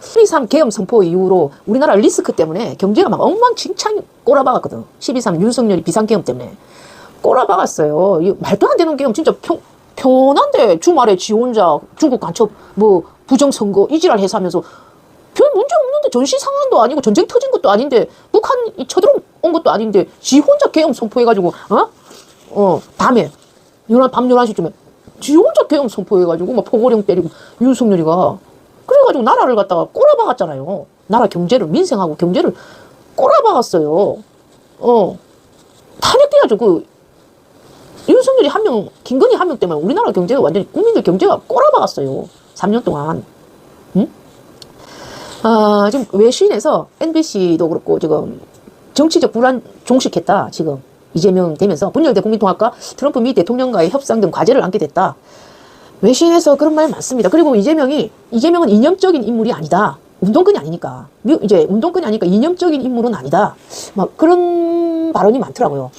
12.3 계엄 선포 이후로 우리나라 리스크 때문에 경제가 막 엉망진창 꼬라박았거든. 12.3 윤석열이 비상계엄 때문에. 꼬라박았어요. 이 말도 안 되는 계엄 진짜 평, 편한데 주말에 지 혼자 중국 간첩 뭐 부정선거 이지랄 해서 하면서 별 문제 없는데 전시 상황도 아니고 전쟁 터진 것도 아닌데 북한이 쳐들어온 것도 아닌데 지 혼자 계엄 선포해가지고 어? 어 밤에 열한 밤 11시쯤에 지 혼자 계엄 선포해가지고 막 포고령 때리고 윤석열이가 가지고 나라를 갖다가 꼬라박았잖아요. 나라 경제를 민생하고 경제를 꼬라박았어요. 어 탄핵돼가지고 그 윤석열이 한 명, 김건희 한 명 때문에 우리나라 경제가 완전히 국민들 경제가 꼬라박았어요. 3년 동안. 응? 아, 지금 외신에서 NBC도 그렇고 지금 정치적 불안 종식했다. 지금 이재명 되면서 분열대 국민통합과 트럼프 미 대통령과의 협상 등 과제를 안게 됐다. 외신에서 그런 말 많습니다. 그리고 이재명이 이재명은 이념적인 인물이 아니다. 운동권이 아니니까 미- 이제 운동권이 아니니까 이념적인 인물은 아니다. 막 그런 발언이 많더라고요.